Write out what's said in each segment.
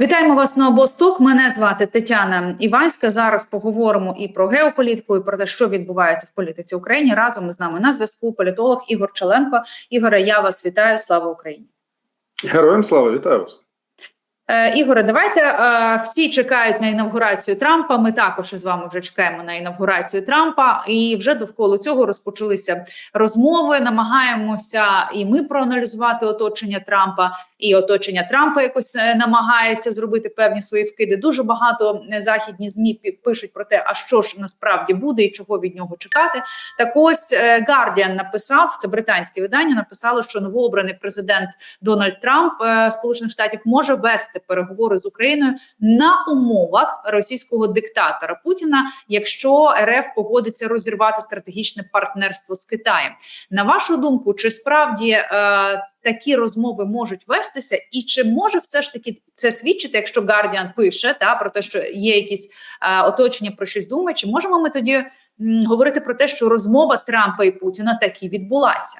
Вітаємо вас на обосток. Мене звати Тетяна Іванська. Зараз поговоримо і про геополітику, і про те, що відбувається в політиці України. Разом з нами на зв'язку політолог Ігор Челенко. Ігоре, я вас вітаю. Слава Україні! Героям слава вітаю вас. Е, Ігоре, давайте е, всі чекають на інавгурацію Трампа. Ми також із вами вже чекаємо на інавгурацію Трампа, і вже довкола цього розпочалися розмови. Намагаємося і ми проаналізувати оточення Трампа, і оточення Трампа якось е, намагається зробити певні свої вкиди. Дуже багато західні змі пишуть про те, а що ж насправді буде і чого від нього чекати. Так ось Guardian написав це британське видання. Написало, що новообраний президент Дональд Трамп Сполучених Штатів може вести переговори з Україною на умовах російського диктатора Путіна, якщо РФ погодиться розірвати стратегічне партнерство з Китаєм. На вашу думку, чи справді е, такі розмови можуть вестися, і чи може все ж таки це свідчити, якщо Guardian пише та про те, що є якісь е, оточення про щось думає, чи можемо ми тоді говорити про те, що розмова Трампа і Путіна таки відбулася?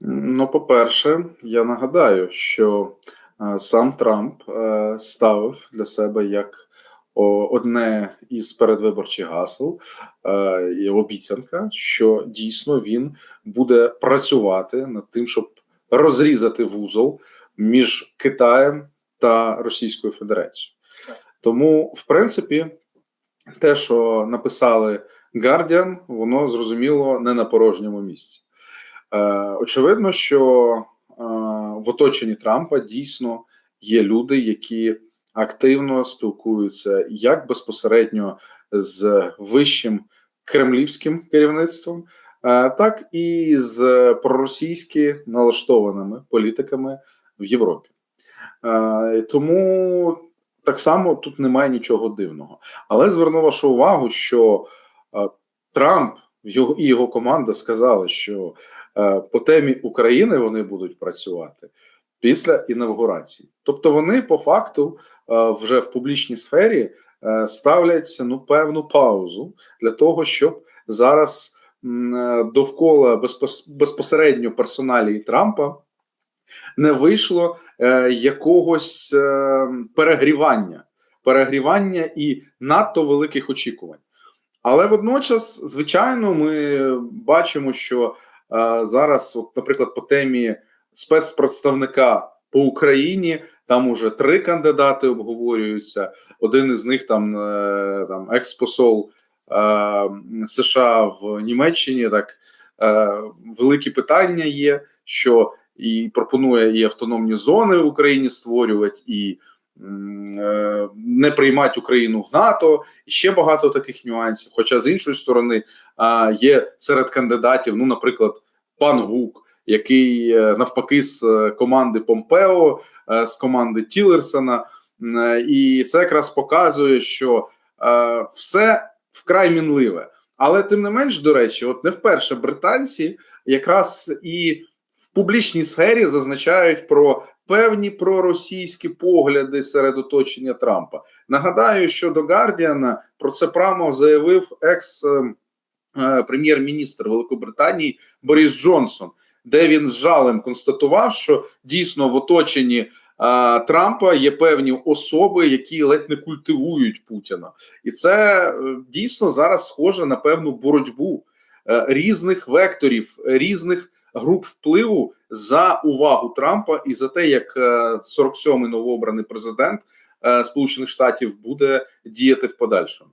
Ну, по-перше, я нагадаю, що сам Трамп е, ставив для себе як одне із передвиборчих гасел е, і обіцянка, що дійсно він буде працювати над тим, щоб розрізати вузол між Китаєм та Російською Федерацією. Тому, в принципі, те, що написали Guardian, воно зрозуміло не на порожньому місці. Е, очевидно, що е, в оточенні Трампа дійсно є люди, які активно спілкуються як безпосередньо з вищим кремлівським керівництвом, е, так і з проросійськи налаштованими політиками в Європі. Е, Тому так само тут немає нічого дивного. Але зверну вашу увагу, що е, Трамп і його команда сказали, що по темі України вони будуть працювати після інавгурації. Тобто вони по факту е, вже в публічній сфері е, ставлять ну певну паузу для того, щоб зараз е, довкола безпосередньо персоналії Трампа не вийшло е, якогось е, перегрівання, перегрівання і надто великих очікувань. Але водночас, звичайно, ми бачимо, що е, зараз, от, наприклад, по темі спецпредставника по Україні, там уже три кандидати обговорюються. Один із них там, е, там експосол е, США в Німеччині. Так е, великі питання є, що і пропонує і автономні зони в Україні створювати, і не приймати Україну в НАТО, і ще багато таких нюансів. Хоча з іншої сторони є серед кандидатів, ну, наприклад, пан Гук, який е, навпаки з е, команди Помпео, е, з команди Тілерсона, е, і це якраз показує, що е, все вкрай мінливе. Але тим не менш, до речі, от не вперше британці якраз і в публічній сфері зазначають про певні проросійські погляди серед оточення Трампа. Нагадаю, що до Гардіана про це прямо заявив екс е, е, прем'єр-міністр Великобританії Борис Джонсон, де він з жалем констатував, що дійсно в оточенні е, Трампа є певні особи, які ледь не культивують Путіна, і це е, дійсно зараз схоже на певну боротьбу різних векторів, різних груп впливу за увагу Трампа і за те, як е, 47-й новообраний президент е, Сполучених Штатів буде діяти в подальшому.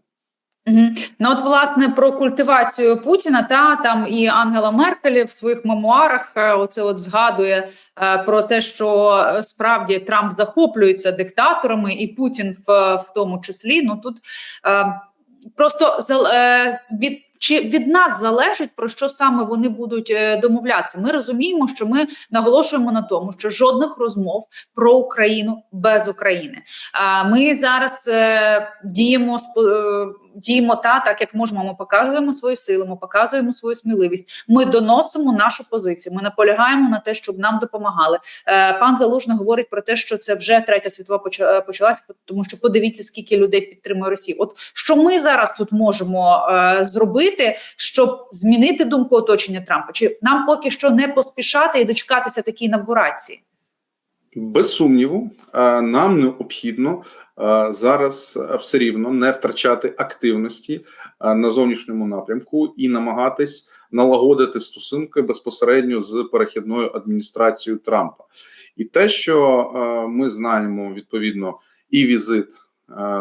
Ну от власне про культивацію Путіна та там і Ангела Меркель в своїх мемуарах е, оце от згадує е, про те, що е, справді Трамп захоплюється диктаторами, і Путін в, в тому числі. Ну тут е, просто е, від. Чи від нас залежить про що саме вони будуть е, домовлятися? Ми розуміємо, що ми наголошуємо на тому, що жодних розмов про Україну без України. А ми зараз е, діємо е, діємо та так, як можемо. Ми показуємо свої сили, ми показуємо свою сміливість. Ми доносимо нашу позицію. Ми наполягаємо на те, щоб нам допомагали. Пан Залужний говорить про те, що це вже третя світова поча- почалася, тому що подивіться, скільки людей підтримує Росію. От що ми зараз тут можемо е, зробити, щоб змінити думку оточення Трампа? Чи нам поки що не поспішати і дочекатися такій інавгурації? Без сумніву, нам необхідно зараз все рівно не втрачати активності на зовнішньому напрямку і намагатись налагодити стосунки безпосередньо з перехідною адміністрацією Трампа. І те, що ми знаємо відповідно, і візит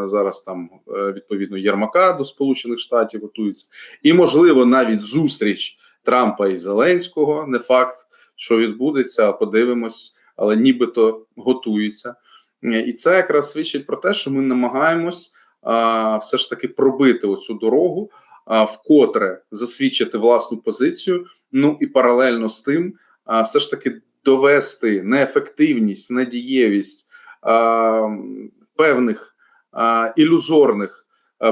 зараз там е, відповідно Єрмака до Сполучених Штатів готується, і можливо навіть зустріч Трампа і Зеленського. Не факт, що відбудеться, подивимось але нібито готуються. Е, І це якраз свідчить про те, що ми намагаємось все ж таки пробити оцю дорогу, а, вкотре засвідчити власну позицію. Ну і паралельно з тим, а, все ж таки довести неефективність, недієвість певних ілюзорних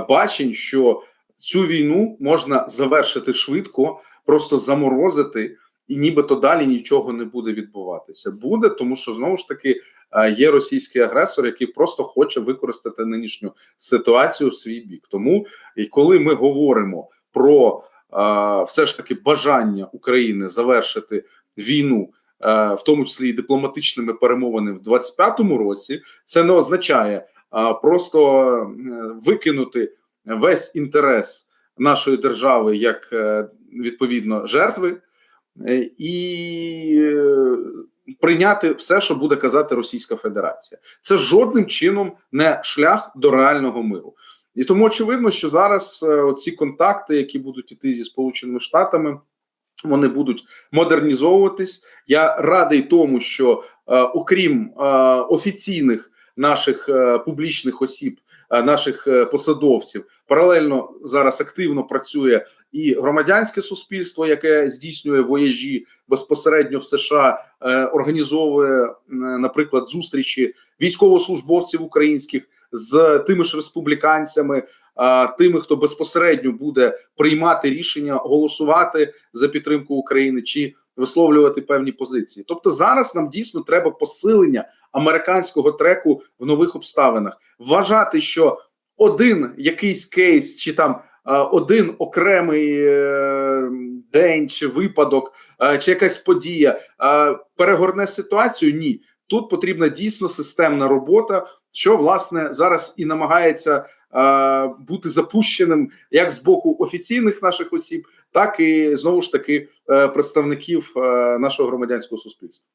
бачень, що цю війну можна завершити швидко, просто заморозити і нібито далі нічого не буде відбуватися. Буде, тому що знову ж таки е, є російський агресор, який просто хоче використати нинішню ситуацію в свій бік. Тому і коли ми говоримо про е, все ж таки бажання України завершити війну. е, В тому числі і дипломатичними перемовинами в 25-му році, це не означає е, просто е, викинути весь інтерес нашої держави як е, відповідно жертви, е, і прийняти все, що буде казати Російська Федерація. Це жодним чином не шлях до реального миру. І тому очевидно, що зараз ці контакти, які будуть іти зі Сполученими Штатами, вони будуть модернізовуватись. Я радий тому, що е, окрім е, офіційних наших е, публічних осіб, е, наших е, посадовців, паралельно зараз активно працює і громадянське суспільство, яке здійснює вояжі безпосередньо в США, організовує, наприклад, зустрічі військовослужбовців українських з тими ж республіканцями, тими, хто безпосередньо буде приймати рішення голосувати за підтримку України чи висловлювати певні позиції. Тобто, зараз нам дійсно треба посилення американського треку в нових обставинах. Вважати, що один якийсь кейс чи там один окремий е, день чи випадок, е, чи якась подія е, перегорне ситуацію. Ні, тут потрібна дійсно системна робота, що власне зараз і намагається е, бути запущеним як з боку офіційних наших осіб, так і знову ж таки е, представників е, нашого громадянського суспільства.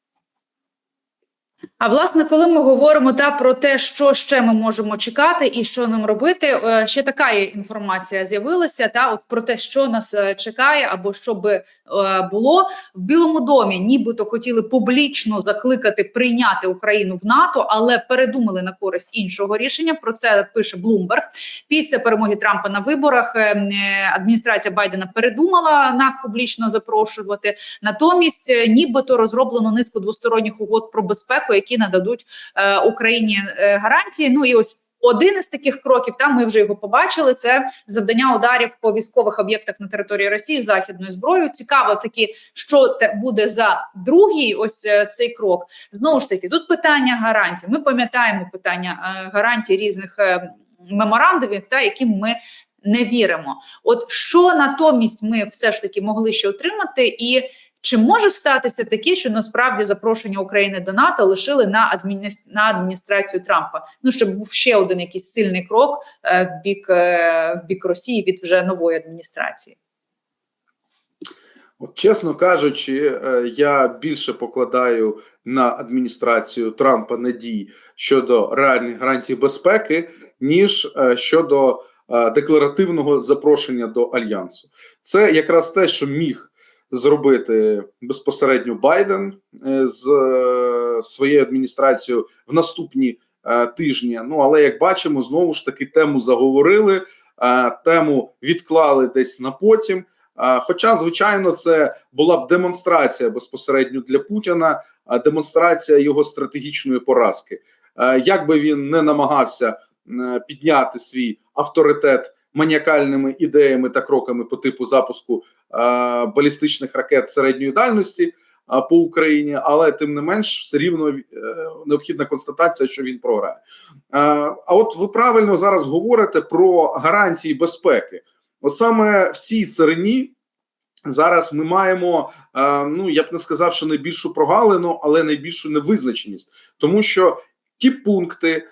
А власне, коли ми говоримо та про те, що ще ми можемо чекати і що нам робити, е, ще така інформація з'явилася. Та от про те, що нас е, чекає, або що би е, було в Білому домі, нібито хотіли публічно закликати прийняти Україну в НАТО, але передумали на користь іншого рішення. Про це пише Блумберг. Після перемоги Трампа на виборах адміністрація Байдена передумала нас публічно запрошувати. Натомість, нібито розроблено низку двосторонніх угод про безпеку, які нададуть е, Україні е, гарантії. Ну і ось. Один із таких кроків, там ми вже його побачили. Це завдання ударів по військових об'єктах на території Росії західною зброєю. Цікаво таки, що те буде за другий ось е, цей крок. Знову ж таки, тут питання гарантій. Ми пам'ятаємо питання гарантій різних меморандумів, та яким ми не віримо. От що натомість ми все ж таки могли ще отримати, і чи може статися таке, що насправді запрошення України до НАТО лишили на адміністр... на адміністрацію Трампа? Ну щоб був ще один якийсь сильний крок е, в бік е, в бік Росії від вже нової адміністрації? От, чесно кажучи, е, я більше покладаю на адміністрацію Трампа надій щодо реальних гарантій безпеки, ніж щодо декларативного запрошення до альянсу. Це якраз те, що міг зробити безпосередньо Байден е, з е, своєю адміністрацією в наступні е, тижні. Ну але як бачимо, знову ж таки тему заговорили, тему відклали десь на потім. Хоча, звичайно, це була б демонстрація безпосередньо для Путіна, демонстрація його стратегічної поразки. Як би він не намагався підняти свій авторитет маніакальними ідеями та кроками по типу запуску е, балістичних ракет середньої дальності е, по Україні, але тим не менш, все рівно е, необхідна констатація, що він програє. А от ви правильно зараз говорите про гарантії безпеки. От саме в цій царині зараз ми маємо, ну я б не сказав, що найбільшу прогалину, але найбільшу невизначеність, тому що ті пункти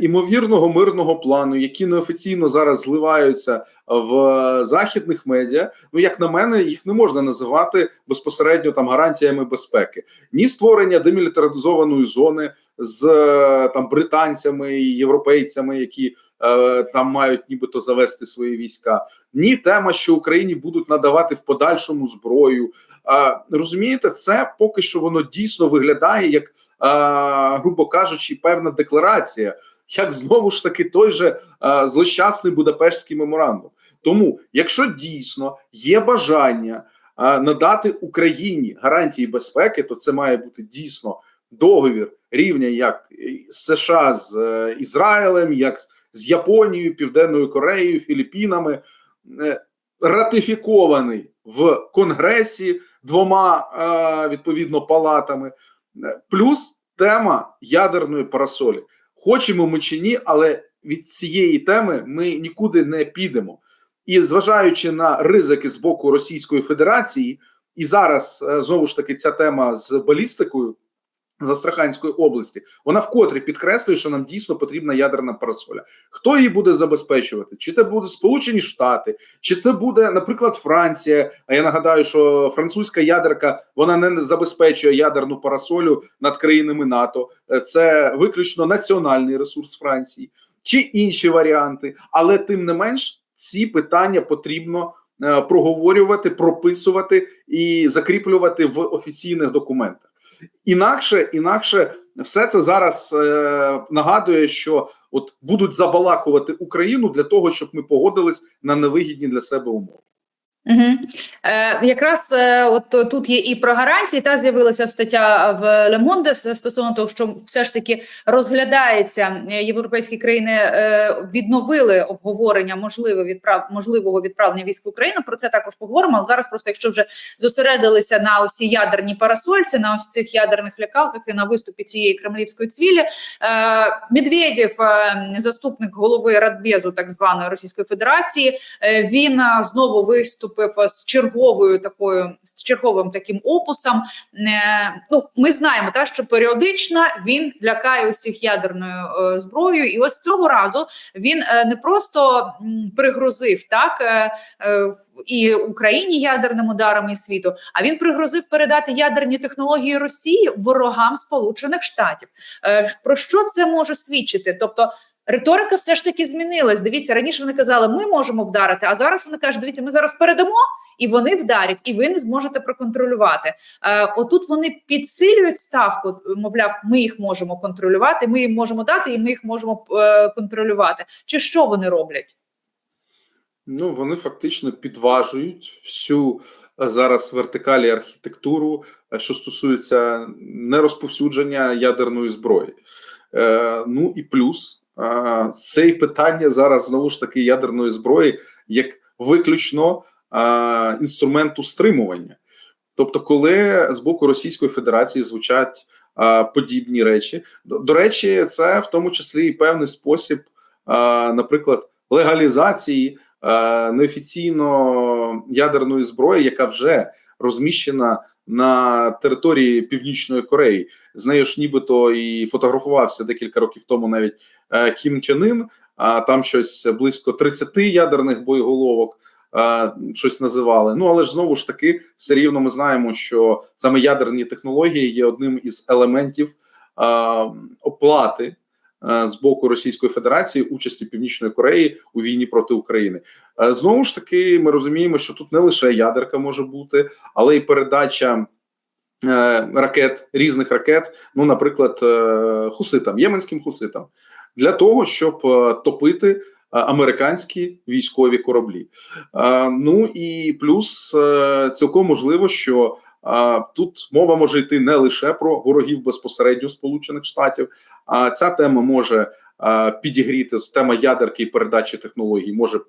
імовірного мирного плану, які неофіційно зараз зливаються в західних медіа, ну як на мене, їх не можна називати безпосередньо там гарантіями безпеки, ні створення демілітаризованої зони з е, там британцями і європейцями, які е, там мають нібито завести свої війська, ні тема, що Україні будуть надавати в подальшому зброю. Е, розумієте, це поки що воно дійсно виглядає як, е, грубо кажучи, певна декларація. Як знову ж таки той же злощасний Будапештський меморандум. Тому, якщо дійсно є бажання надати Україні гарантії безпеки, то це має бути дійсно договір рівня як США з е, Ізраїлем, як з- Японією, Південною Кореєю, Філіппінами, е, ратифікований в Конгресі двома е, відповідно палатами, плюс тема ядерної парасолі. Хочемо ми чи ні, але від цієї теми ми нікуди не підемо. І зважаючи на ризики з боку Російської Федерації, і зараз е, знову ж таки ця тема з балістикою з Астраханської області, вона вкотре підкреслює, що нам дійсно потрібна ядерна парасоля. Хто її буде забезпечувати? Чи це буде Сполучені Штати, чи це буде, наприклад, Франція? А я нагадаю, що французька ядерка вона не забезпечує ядерну парасолю над країнами НАТО. Це виключно національний ресурс Франції, чи інші варіанти. Але тим не менш, ці питання потрібно е, проговорювати, прописувати і закріплювати в офіційних документах. Інакше, інакше, все це зараз е, нагадує, що от будуть забалакувати Україну для того, щоб ми погодились на невигідні для себе умови. Угу. Е, якраз е, от тут є і про гарантії. Та з'явилася стаття в Лемонде стосовно того, що все ж таки розглядається е, європейські країни е, відновили обговорення можливе відправ можливого відправлення військ в Україну. Про це також поговоримо. Але зараз, просто якщо вже зосередилися на ось цій ядерній парасольці, на ось цих ядерних лякалках і на виступі цієї кремлівської цвілі, е, Медведєв, е, заступник голови Радбезу, так званої Російської Федерації, е, він е, знову виступив з черговою такою з черговим таким опусом. Е, Ну, ми знаємо, та що періодично він лякає усіх ядерною е, зброєю, і ось цього разу він е, не просто пригрозив так. і Україні ядерним ударом і світу, а він пригрозив передати ядерні технології Росії ворогам Сполучених Штатів. Про що це може свідчити? Тобто риторика все ж таки змінилась. Дивіться, раніше вони казали, ми можемо вдарити, а зараз вони кажуть, дивіться, ми зараз передамо. І вони вдарять, і ви не зможете проконтролювати. Е, отут вони підсилюють ставку. Мовляв, ми їх можемо контролювати, ми їм можемо дати, і ми їх можемо е, контролювати. Чи що вони роблять? Ну вони фактично підважують всю е, зараз вертикалі архітектуру, е, що стосується нерозповсюдження ядерної зброї. Е, ну і плюс це питання зараз знову ж таки ядерної зброї як виключно інструменту стримування. Тобто, коли з боку Російської Федерації звучать подібні речі, до, до речі, це в тому числі і певний спосіб, наприклад, легалізації неофіційно ядерної зброї, яка вже розміщена на території Північної Кореї. З нею ж нібито і фотографувався декілька років тому навіть е, Кім Чен Ін, а там щось близько 30 ядерних боєголовок. е, Щось називали. Ну але ж знову ж таки, все рівно ми знаємо, що саме ядерні технології є одним із елементів е, оплати з боку Російської Федерації участі Північної Кореї у війні проти України. Е, Знову ж таки, ми розуміємо, що тут не лише ядерка може бути, але й передача е, ракет різних ракет. Ну, наприклад, е, хуситам, єменським хуситам, для того, щоб е, топити е, американські військові кораблі. Е, Ну і плюс е, цілком можливо, що е, тут мова може йти не лише про ворогів безпосередньо Сполучених Штатів, а ця тема може е, підігріти тема ядерки і передачі технологій може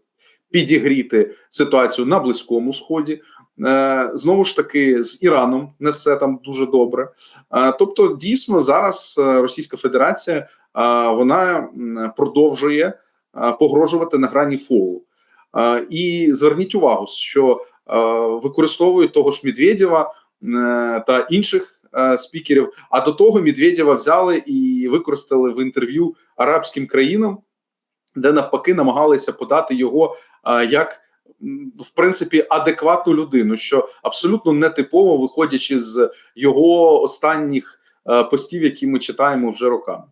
підігріти ситуацію на близькому сході. Е, Знову ж таки, з Іраном не все там дуже добре. Е, Тобто, дійсно, зараз е, Російська Федерація е, вона продовжує е, погрожувати на грані фолу. Е, І зверніть увагу, що використовують того ж Медведєва е, та інших е, спікерів. А до того Медведєва взяли і використали в інтерв'ю арабським країнам, де навпаки намагалися подати його е, як в принципі адекватну людину, що абсолютно нетипово виходячи з його останніх е, постів, які ми читаємо вже роками.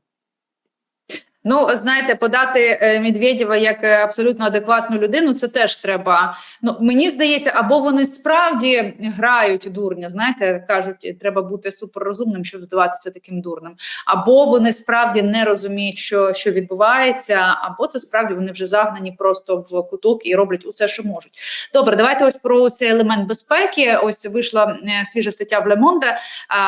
Ну, знаєте, подати е, Медведєва як е, абсолютно адекватну людину, це теж треба. Ну мені здається, або вони справді грають дурня. Знаєте, кажуть, треба бути суперрозумним, щоб здаватися таким дурним, або вони справді не розуміють, що, що відбувається, або це справді вони вже загнані просто в куток і роблять усе, що можуть. Добре, давайте ось про цей елемент безпеки. Ось вийшла е, свіжа стаття в Лемонде.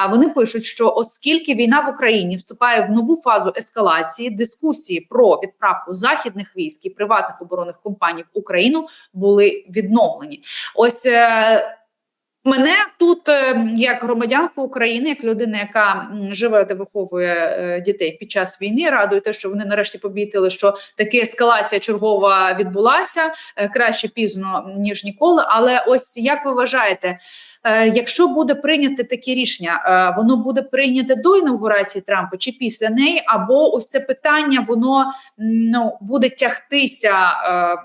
Вони пишуть, що оскільки війна в Україні вступає в нову фазу ескалації, дискусії про відправку західних військ і приватних оборонних компаній в Україну були відновлені. Ось е, мене тут, е, як громадянку України, як людина, яка живе та виховує е, дітей під час війни, радує те, що вони нарешті помітили, що таки ескалація чергова відбулася краще пізно ніж ніколи. Але ось як ви вважаєте? Е, Якщо буде прийняте таке рішення, е, воно буде прийняте до інаугурації Трампа чи після неї, або ось це питання воно ну буде тягтися е,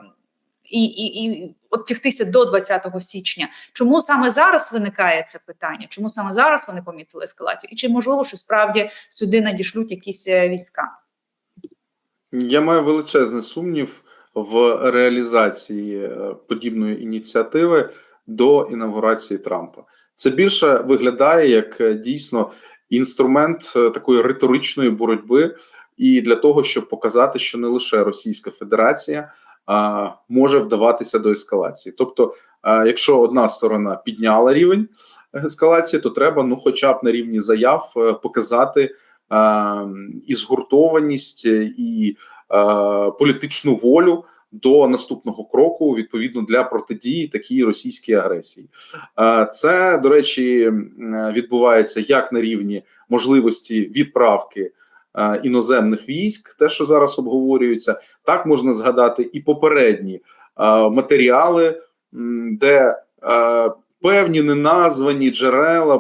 і, і, і от тягтися до 20 січня. Чому саме зараз виникає це питання? Чому саме зараз вони помітили ескалацію? І чи можливо, що справді сюди надішлють якісь війська? Я маю величезний сумнів в реалізації подібної ініціативи до інавгурації Трампа. Це більше виглядає як е, дійсно інструмент е, такої риторичної боротьби, і для того, щоб показати, що не лише Російська Федерація а, може вдаватися до ескалації. Тобто, а, якщо одна сторона підняла рівень ескалації, то треба, ну, хоча б на рівні заяв, е, показати а, і згуртованість, і а, політичну волю до наступного кроку відповідно для протидії такій російській агресії. Е, Це до речі відбувається як на рівні можливості відправки е, іноземних військ, те, що зараз обговорюється, так можна згадати і попередні е, матеріали, де певні неназвані джерела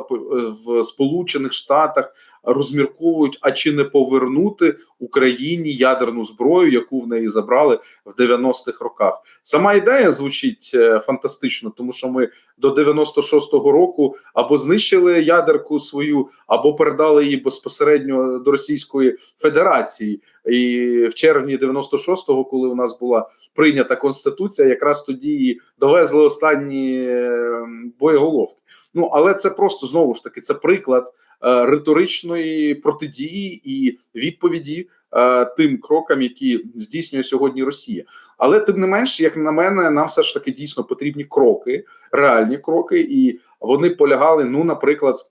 в Сполучених Штатах розмірковують, а чи не повернути Україні ядерну зброю, яку в неї забрали в 90-х роках. Сама ідея звучить е, фантастично, тому що ми до 96-го року або знищили ядерку свою, або передали її безпосередньо до Російської Федерації. І в червні 96-го, коли у нас була прийнята конституція, якраз тоді і довезли останні е, боєголовки. Ну але це просто знову ж таки це приклад риторичної протидії і відповіді е, тим крокам, які здійснює сьогодні Росія. Але тим не менш, як на мене, нам все ж таки дійсно потрібні кроки, реальні кроки, і вони полягали, ну, наприклад,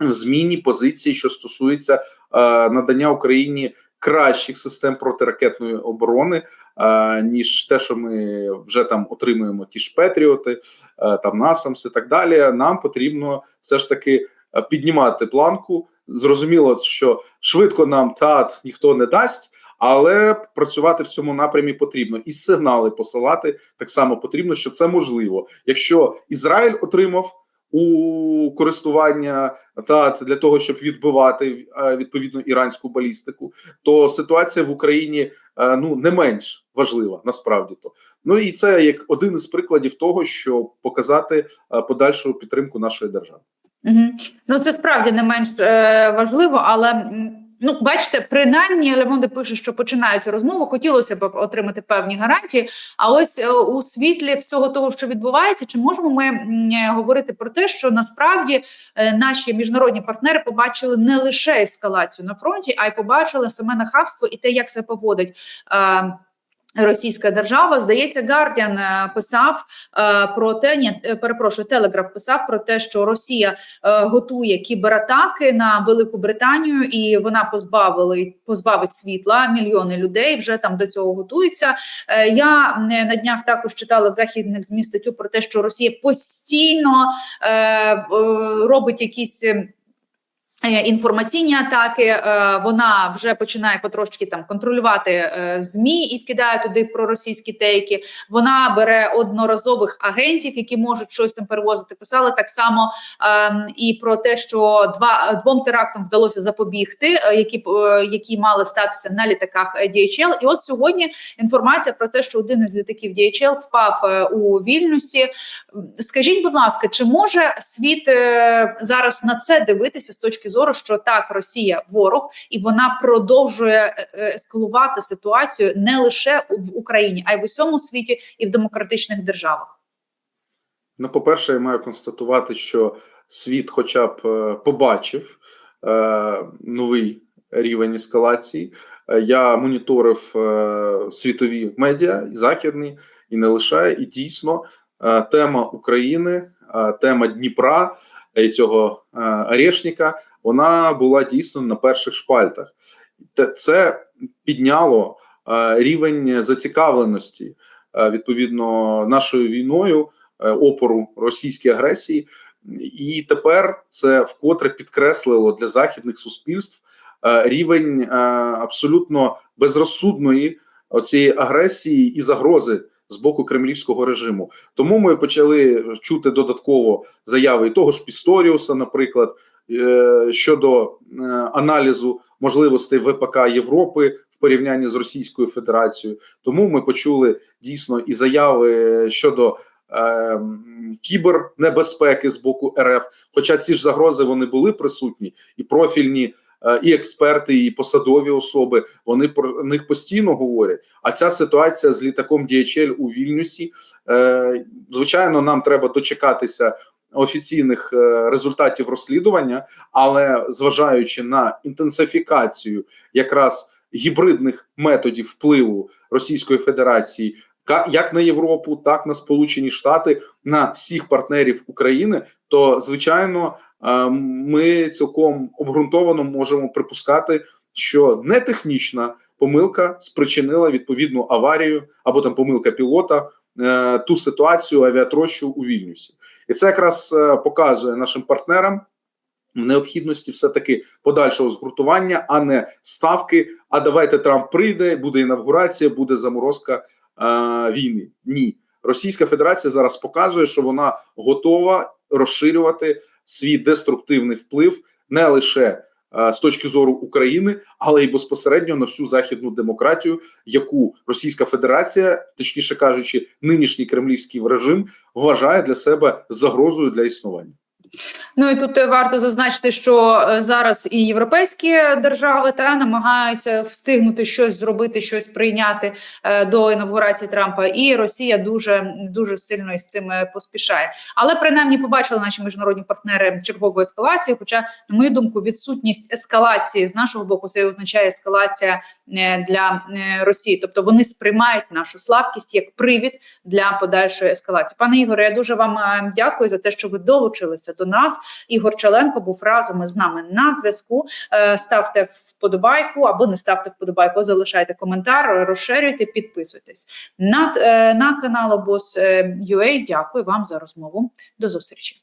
в зміні позиції, що стосується е, надання Україні кращих систем протиракетної оборони, е, ніж те, що ми вже там отримуємо, ті ж Петріоти, е, там Насамс і так далі. Нам потрібно все ж таки е, піднімати планку. Зрозуміло, що швидко нам ТАТ ніхто не дасть. Але працювати в цьому напрямі потрібно і сигнали посилати так само потрібно, що це можливо. Якщо Ізраїль отримав у користування ТАТ для того, щоб відбивати е, відповідно іранську балістику, то ситуація в Україні е, ну не менш важлива насправді то. Ну і це як один із прикладів того, що показати е, подальшу підтримку нашої держави. Угу. Ну це справді не менш е, важливо, але ну бачите, принаймні Лемонде пише, що починаються розмови. Хотілося б отримати певні гарантії. А ось е, у світлі всього того, що відбувається, чи можемо ми е, говорити про те, що насправді е, наші міжнародні партнери побачили не лише ескалацію на фронті, а й побачили саме нахабство і те, як себе поводить. Е, Російська держава, здається, Гардіан е, писав е, про те, ні, е, перепрошую, Телеграф писав про те, що Росія готує кібератаки на Велику Британію, і вона позбавили позбавить світла мільйони людей. Вже там до цього готуються. Я на днях також читала в західних змі статтю про те, що Росія постійно робить якісь. Е, Інформаційні атаки е, вона вже починає потрошки там контролювати е, змі і вкидає туди проросійські тейки. Вона бере одноразових агентів, які можуть щось там перевозити. Писали так само ем, і про те, що два двом терактам вдалося запобігти, які які мали статися на літаках DHL. І от сьогодні інформація про те, що один із літаків DHL впав у Вільнюсі. Скажіть, будь ласка, чи може світ зараз на це дивитися з точки зору, що так, Росія ворог, і вона продовжує е, е, ескалувати ситуацію не лише в Україні, а й в усьому світі і в демократичних державах? Ну, по-перше, я маю констатувати, що світ, хоча б е, побачив е, новий рівень ескалації. Я моніторив е, світові медіа, і західні, і не лише. І дійсно, е, тема України, тема Дніпра і цього е, Орешника, вона була дійсно на перших шпальтах. Це підняло е, рівень зацікавленості е, відповідно нашою війною е, опору російській агресії, і тепер це вкотре підкреслило для західних суспільств е, рівень е, абсолютно безрозсудної цієї агресії і загрози з боку кремлівського режиму. Тому ми почали чути додатково заяви і того ж Пісторіуса, наприклад, е, щодо е, аналізу можливостей ВПК Європи в порівнянні з Російською Федерацією. Тому ми почули дійсно і заяви щодо е, кібернебезпеки з боку РФ. Хоча ці ж загрози вони були присутні, і профільні, і експерти, і посадові особи вони про них постійно говорять. А ця ситуація з літаком DHL у Вільнюсі, е, звичайно, нам треба дочекатися. Офіційних е, результатів розслідування, але зважаючи на інтенсифікацію якраз гібридних методів впливу Російської Федерації як на Європу, так на Сполучені Штати, на всіх партнерів України, то звичайно е, ми цілком обґрунтовано можемо припускати, що не технічна помилка спричинила відповідну аварію або там помилка пілота, е, ту ситуацію авіатрощу у Вільнюсі, і це якраз е, показує нашим партнерам. Необхідності все таки подальшого згуртування, а не ставки. А давайте Трамп прийде, буде інавгурація, буде заморозка е, війни. Ні, Російська Федерація зараз показує, що вона готова розширювати свій деструктивний вплив не лише е, з точки зору України, але й безпосередньо на всю західну демократію, яку Російська Федерація, точніше кажучи, нинішній кремлівський режим вважає для себе загрозою для існування. Ну і тут е, варто зазначити, що е, зараз і європейські держави та намагаються встигнути щось зробити, щось прийняти е, до інавгурації Трампа, і Росія дуже дуже сильно із цим поспішає. Але принаймні побачили наші міжнародні партнери чергову ескалацію. Хоча, на мою думку, відсутність ескалації з нашого боку це означає ескалація для Росії, тобто вони сприймають нашу слабкість як привід для подальшої ескалації. Пане Ігоре, я дуже вам дякую за те, що ви долучилися до до нас. Ігор Челенко був разом із нами на зв'язку. Е, ставте вподобайку або не ставте вподобайку, залишайте коментар, розширюйте, підписуйтесь на, е, на канал Обоз.ua. Е, Дякую вам за розмову. До зустрічі.